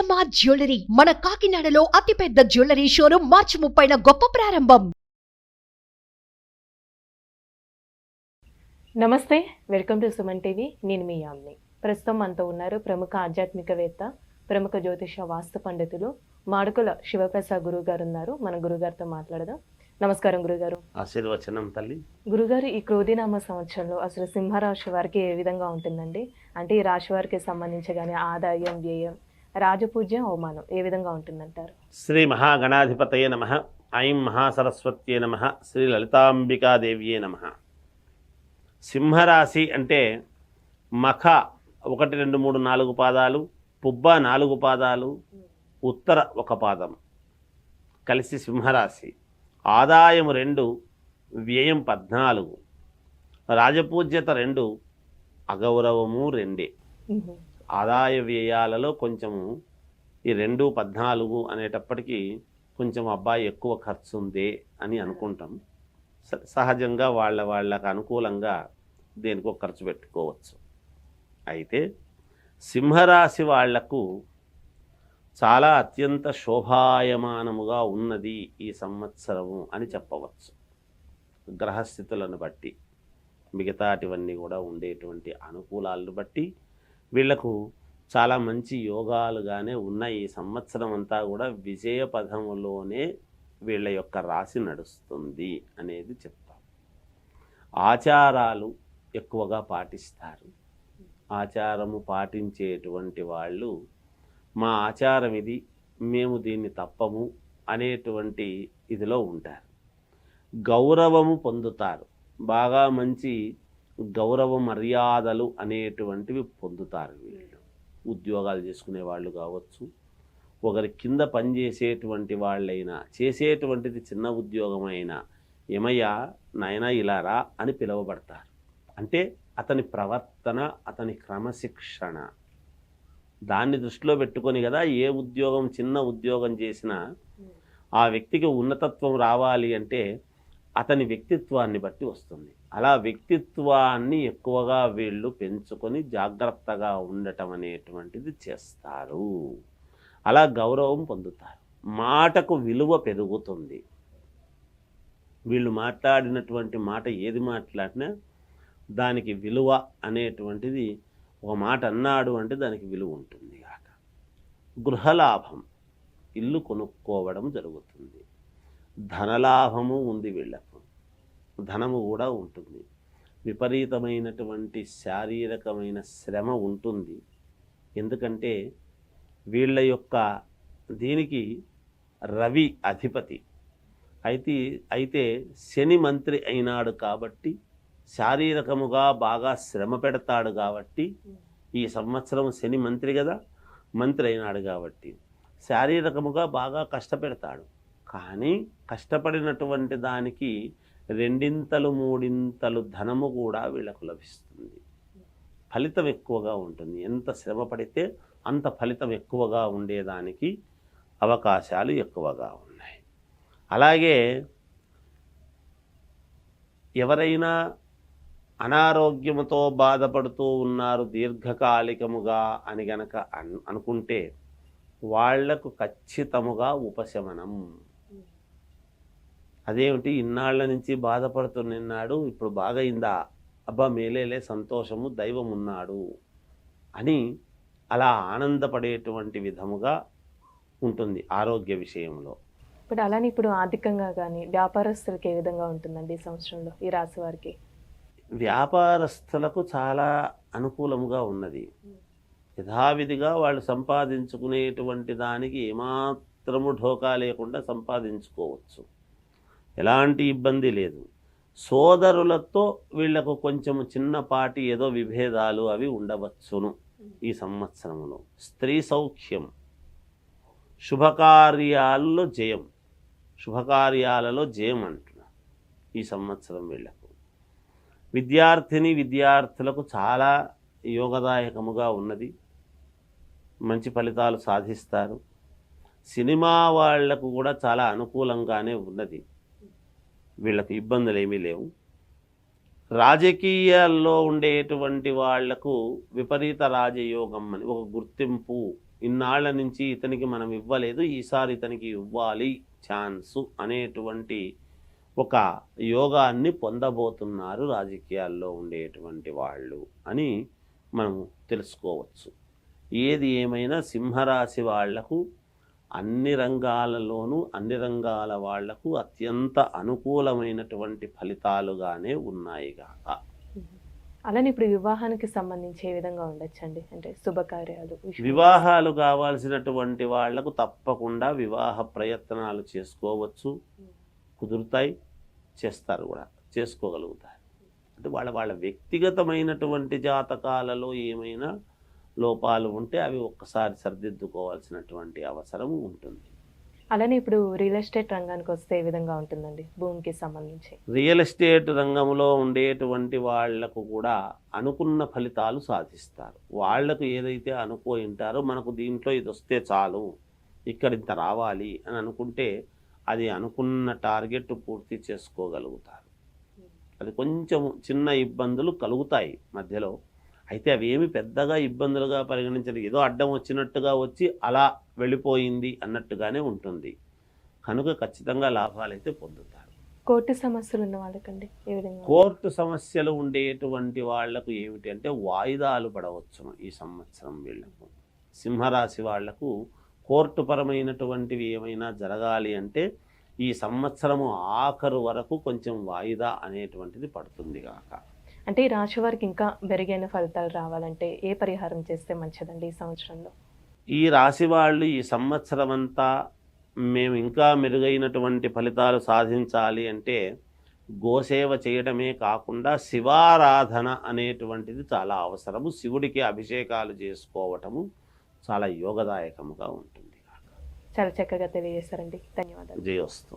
CMR jewellery. మన కాకినాడలో అతిపెద్ద జ్యువెలరీ షోరూం మార్చి ముప్పైన గొప్ప ప్రారంభం. నమస్తే వెల్కమ్ టు సుమన్ టీవీ. నేను మీ యామ్ని. ప్రస్తుతం మనతో ఉన్నారు ప్రముఖ ఆధ్యాత్మికవేత్త ప్రముఖ జ్యోతిష వాస్తు పండితులు మాడుకుల శివప్రసాద్ గురువు గారు ఉన్నారు మన గురుగారితో మాట్లాడదాం. నమస్కారం గురుగారు ఆశీర్వచనం తల్లి. గురుగారు ఈ క్రోధినామ సంవత్సరంలో అసలు సింహరాశి వారికి ఏ విధంగా ఉంటుందండి? అంటే ఈ రాశి వారికి సంబంధించి కానీ ఆదాయం వ్యయం రాజపూజ్యం అవమానం. ఏ విధంగా ఉంటుందంటారు? శ్రీ మహాగణాధిపతయ నమ. ఐం మహాసరస్వత్యే నమ. శ్రీ లలితాంబికాదేవ్యే నమ. సింహరాశి అంటే మఖ ఒకటి రెండు మూడు నాలుగు పాదాలు పుబ్బ నాలుగు పాదాలు ఉత్తర ఒక పాదం. కలిసి సింహరాశి. ఆదాయం రెండు వ్యయం పద్నాలుగు. రాజపూజ్యత రెండు అగౌరవము రెండే. ఆదాయ వ్యయాలలో కొంచెము ఈ రెండు పద్నాలుగు అనేటప్పటికీ కొంచెం అబ్బాయి ఎక్కువ ఖర్చు ఉంది అని అనుకుంటాం. స- సహజంగా వాళ్ళ వాళ్ళకు అనుకూలంగా దేనికో ఖర్చు పెట్టుకోవచ్చు. అయితే సింహరాశి వాళ్ళకు చాలా అత్యంత శోభాయమానముగా ఉన్నది ఈ సంవత్సరము అని చెప్పవచ్చు. గ్రహస్థితులను బట్టి మిగతాటివన్నీ కూడా ఉండేటువంటి అనుకూలాలను బట్టి వీళ్ళకు చాలా మంచి యోగాలుగానే ఉన్నాయి. ఈ సంవత్సరం అంతా కూడా విజయ పదములోనే వీళ్ళ యొక్క రాశి నడుస్తుంది అనేది చెప్తాం. ఆచారాలు ఎక్కువగా పాటిస్తారు. ఆచారము పాటించేటువంటి వాళ్ళు మా ఆచారం ఇది మేము దీన్ని తప్పము అనేటువంటి ఇదిలో ఉంటారు. గౌరవము పొందుతారు. బాగా మంచి గౌరవ మర్యాదలు అనేటువంటివి పొందుతారు వీళ్ళు. ఉద్యోగాలు చేసుకునే వాళ్ళు కావచ్చు ఒకరి కింద పనిచేసేటువంటి వాళ్ళైనా చేసేటువంటిది చిన్న ఉద్యోగమైనా ఏమయ్యా నాయనా ఇలా రా అని పిలువబడతారు. అంటే అతని ప్రవర్తన అతని క్రమశిక్షణ. దాన్ని దృష్టిలో పెట్టుకొని కదా ఏ ఉద్యోగం చిన్న ఉద్యోగం చేసినా ఆ వ్యక్తికి ఉన్నతత్వం రావాలి అంటే అతని వ్యక్తిత్వాన్ని బట్టి వస్తుంది. అలా వ్యక్తిత్వాన్ని ఎక్కువగా వీళ్ళు పెంచుకొని జాగ్రత్తగా ఉండటం అనేటువంటిది చేస్తారు. అలా గౌరవం పొందుతారు. మాటకు విలువ పెరుగుతుంది. వీళ్ళు మాట్లాడినటువంటి మాట ఏది మాట్లాడినా దానికి విలువ అనేటువంటిది ఒక మాట అన్నాడు అంటే దానికి విలువ ఉంటుంది కాక. గృహలాభం ఇల్లు కొనుక్కోవడం జరుగుతుంది. ధనలాభము ఉంది వీళ్ళకు. ధనము కూడా ఉంటుంది. విపరీతమైనటువంటి శారీరకమైన శ్రమ ఉంటుంది. ఎందుకంటే వీళ్ళ యొక్క దీనికి రవి అధిపతి. అయితే అయితే శని మంత్రి అయినాడు కాబట్టి శారీరకముగా బాగా శ్రమ పెడతాడు కాబట్టి ఈ సంవత్సరం శని మంత్రి కదా మంత్రి అయినాడు కాబట్టి శారీరకముగా బాగా కష్టపెడతాడు. కానీ కష్టపడినటువంటి దానికి రెండింతలు మూడింతలు ధనము కూడా వీళ్ళకు లభిస్తుంది. ఫలితం ఎక్కువగా ఉంటుంది. ఎంత శ్రమ పడితే అంత ఫలితం ఎక్కువగా ఉండేదానికి అవకాశాలు ఎక్కువగా ఉన్నాయి. అలాగే ఎవరైనా అనారోగ్యముతో బాధపడుతూ ఉన్నారు దీర్ఘకాలికముగా అని గనక అనుకుంటే వాళ్ళకు ఖచ్చితముగా ఉపశమనం అదేమిటి? ఇన్నాళ్ళ నుంచి బాధపడుతున్నాడు ఇప్పుడు బాగైందా అబ్బా మేలేలే సంతోషము దైవం ఉన్నాడు అని అలా ఆనందపడేటువంటి విధముగా ఉంటుంది ఆరోగ్య విషయంలో. ఇప్పుడు అలానే ఇప్పుడు ఆర్థికంగా కానీ వ్యాపారస్తులకి ఏ విధంగా ఉంటుందండి ఈ సంవత్సరంలో ఈ రాశి వారికి? వ్యాపారస్తులకు చాలా అనుకూలముగా ఉన్నది. యథావిధిగా వాళ్ళు సంపాదించుకునేటువంటి దానికి ఏమాత్రము ఢోకా లేకుండా సంపాదించుకోవచ్చు. ఎలాంటి ఇబ్బంది లేదు. సోదరులతో వీళ్ళకు కొంచెం చిన్నపాటి ఏదో విభేదాలు అవి ఉండవచ్చును ఈ సంవత్సరంలో స్త్రీ సౌఖ్యం. శుభకార్యాల్లో జయం. శుభకార్యాలలో జయం అంటున్నా ఈ సంవత్సరం వీళ్ళకు. విద్యార్థిని విద్యార్థులకు చాలా యోగదాయకముగా ఉన్నది. మంచి ఫలితాలు సాధిస్తారు. సినిమా వాళ్ళకు కూడా చాలా అనుకూలంగానే ఉన్నది. వీళ్ళకు ఇబ్బందులు ఏమీ లేవు. రాజకీయాల్లో ఉండేటువంటి వాళ్ళకు విపరీత రాజయోగం అని ఒక గుర్తింపు ఇన్నాళ్ళ నుంచి ఇతనికి మనం ఇవ్వలేదు ఈసారి ఇతనికి ఇవ్వాలి ఛాన్సు అనేటువంటి ఒక యోగాన్ని పొందబోతున్నారు రాజకీయాల్లో ఉండేటువంటి వాళ్ళు అని మనం తెలుసుకోవచ్చు. ఏది ఏమైనా సింహరాశి వాళ్ళకు అన్ని రంగాలలోనూ అన్ని రంగాల వాళ్ళకు అత్యంత అనుకూలమైనటువంటి ఫలితాలుగానే ఉన్నాయి కాక అలానే ఇప్పుడు వివాహానికి సంబంధించి ఏ విధంగా ఉండొచ్చండి? అంటే శుభకార్యాలు వివాహాలు కావాల్సినటువంటి వాళ్ళకు తప్పకుండా వివాహ ప్రయత్నాలు చేసుకోవచ్చు. కుదురుతాయి చేస్తారు కూడా చేసుకోగలుగుతారు. అంటే వాళ్ళ వాళ్ళ వ్యక్తిగతమైనటువంటి జాతకాలలో ఏమైనా లోపాలు ఉంటే అవి ఒక్కసారి సరిదిద్దుకోవాల్సినటువంటి అవసరం ఉంటుంది. అలానే ఇప్పుడు రియల్ ఎస్టేట్ రంగానికి వస్తే ఏ విధంగా ఉంటుందండి? భూమికి సంబంధించి. రియల్ ఎస్టేట్ రంగంలో ఉండేటువంటి వాళ్ళకు కూడా అనుకున్న ఫలితాలు సాధిస్తారు. వాళ్ళకు ఏదైతే అనుకోయి ఉంటారో మనకు దీంట్లో ఇది వస్తే చాలు ఇక్కడ ఇంత రావాలి అని అనుకుంటే అది అనుకున్న టార్గెట్ పూర్తి చేసుకోగలుగుతారు. అది కొంచెం చిన్న ఇబ్బందులు కలుగుతాయి మధ్యలో. అయితే అవి ఏమి పెద్దగా ఇబ్బందులుగా పరిగణించరు ఏదో అడ్డం వచ్చినట్టుగా వచ్చి అలా వెళ్ళిపోయింది అన్నట్టుగానే ఉంటుంది. కనుక ఖచ్చితంగా లాభాలు అయితే పొందుతారు. కోర్టు సమస్యలు ఉన్న వాళ్ళకండి కోర్టు సమస్యలు ఉండేటువంటి వాళ్ళకు ఏమిటి అంటే వాయిదాలు పడవచ్చును ఈ సంవత్సరం వీళ్ళకు. సింహరాశి వాళ్ళకు కోర్టు పరమైనటువంటివి ఏమైనా జరగాలి అంటే ఈ సంవత్సరము ఆఖరు వరకు కొంచెం వాయిదా అనేటువంటిది పడుతుంది కాక అంటే ఈ రాశి వారికి ఇంకా మెరుగైన ఫలితాలు రావాలంటే ఏ పరిహారం చేస్తే మంచిదండి ఈ సంవత్సరంలో? ఈ రాశి వాళ్ళు ఈ సంవత్సరం అంతా మేము ఇంకా మెరుగైనటువంటి ఫలితాలు సాధించాలి అంటే గోసేవ చేయడమే కాకుండా శివారాధన అనేటువంటిది చాలా అవసరము. శివుడికి అభిషేకాలు చేసుకోవటము చాలా యోగదాయకముగా ఉంటుంది. చాలా చక్కగా తెలియజేశారండి. ధన్యవాదాలు. జయోస్తు.